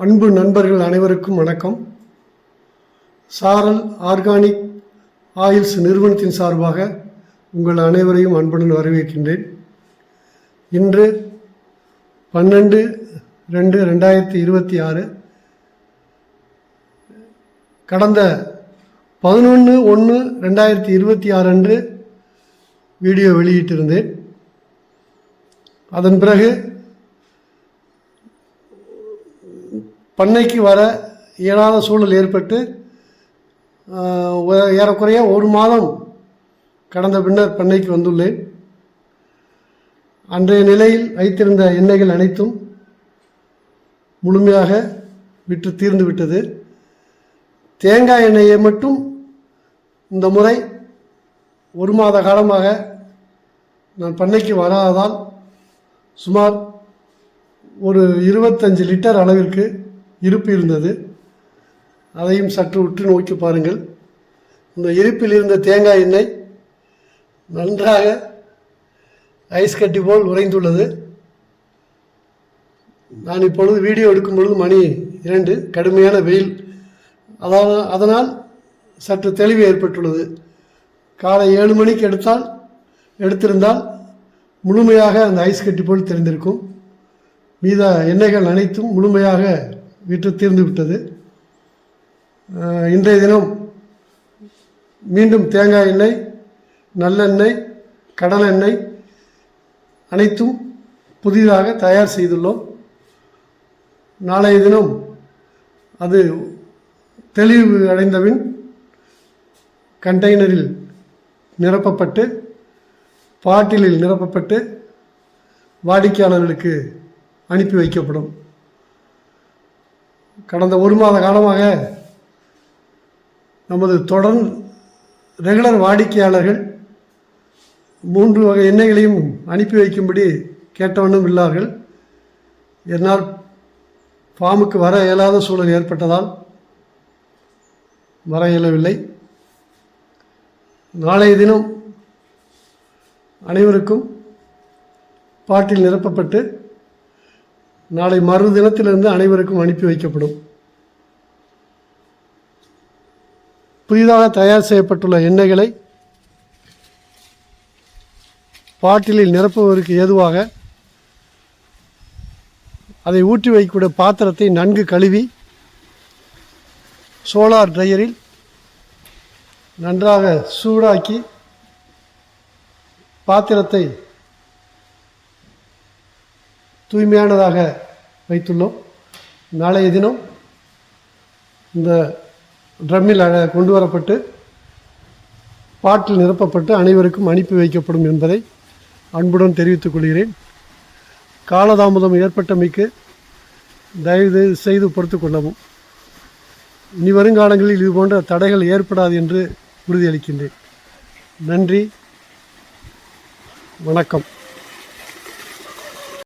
அன்பு நண்பர்கள் அனைவருக்கும் வணக்கம். சாரல் ஆர்கானிக் ஆயில்ஸ் நிறுவனத்தின் சார்பாக உங்கள் அனைவரையும் அன்புடன் வரவேற்கின்றேன். இன்று பன்னெண்டு ரெண்டு ரெண்டாயிரத்தி இருபத்தி ஆறு கடந்த பதினொன்று ஒன்று ரெண்டாயிரத்தி இருபத்தி ஆறு அன்று வீடியோ வெளியிட்டிருந்தேன். அதன் பிறகு பண்ணைக்கு வர இயலாத சூழல் ஏற்பட்டு ஏறக்குறைய ஒரு மாதம் கடந்த பின்னர் பண்ணைக்கு வந்துள்ளேன். அன்றைய நிலையில் வைத்திருந்த எண்ணெய்கள் அனைத்தும் முழுமையாக விற்று தீர்ந்து விட்டது. தேங்காய் எண்ணெயை மட்டும் இந்த முறை ஒரு மாத காலமாக நான் பண்ணைக்கு வராததால் சுமார் ஒரு இருபத்தஞ்சு லிட்டர் அளவிற்கு இருப்பு இருந்தது. அதையும் சற்று உற்று நோக்கி பாருங்கள். இந்த இருப்பில் இருந்த தேங்காய் எண்ணெய் நன்றாக ஐஸ் கட்டி போல் உறைந்துள்ளது. நான் இப்பொழுது வீடியோ எடுக்கும் பொழுது மணி இரண்டு கடுமையான வெயில். அதாவது அதனால் சற்று தெளிவு ஏற்பட்டுள்ளது. காலை ஏழு மணிக்கு எடுத்தால் எடுத்திருந்தால் முழுமையாக அந்த ஐஸ் கட்டி போல் தெரிந்திருக்கும். மீத எண்ணெய்கள் அனைத்தும் முழுமையாக வீட்டு தீர்ந்து விட்டது. இன்றைய தினம் மீண்டும் தேங்காய் எண்ணெய் நல்லெண்ணெய் கடலெண்ணெய் அனைத்தும் புதிதாக தயார் செய்துள்ளோம். நாளைய தினம் அது தெளிவு அடைந்தபின் கண்டெய்னரில் நிரப்பப்பட்டு பாட்டிலில் நிரப்பப்பட்டு வாடிக்கையாளர்களுக்கு அனுப்பி வைக்கப்படும். கடந்த ஒரு மாத காலமாக நமது தொடர் ரெகுலர் வாடிக்கையாளர்கள் மூன்று வகை எண்ணெய்களையும் அனுப்பி வைக்கும்படி கேட்டவனும் இல்லார்கள். என்னால் ஃபார்முக்கு வர இயலாத சூழல் ஏற்பட்டதால் வர இயலவில்லை. நாளைய தினம் அனைவருக்கும் பாட்டில் நிரப்பப்பட்டு நாளை மறு தினத்திலிருந்து அனைவருக்கும் அனுப்பி வைக்கப்படும். புதிதாக தயார் செய்யப்பட்டுள்ள எண்ணெய்களை பாட்டிலில் நிரப்புவதற்கு ஏதுவாக அதை ஊற்றி வைக்கக்கூடிய பாத்திரத்தை நன்கு கழுவி சோலார் ட்ரையரில் நன்றாக சூடாக்கி பாத்திரத்தை தூய்மையானதாக வைத்துள்ளோம். நாளைய தினம் இந்த ட்ரம்மில் அழ- கொண்டு வரப்பட்டு பாட்டில் நிரப்பப்பட்டு அனைவருக்கும் அனுப்பி வைக்கப்படும் என்பதை அன்புடன் தெரிவித்துக் கொள்கிறேன். காலதாமதம் ஏற்பட்டமைக்கு தயவு செய்து பொறுத்து கொள்ளவும். இனி வருங்காலங்களில் இது போன்ற தடைகள் ஏற்படாது என்று உறுதியளிக்கின்றேன். நன்றி. வணக்கம்.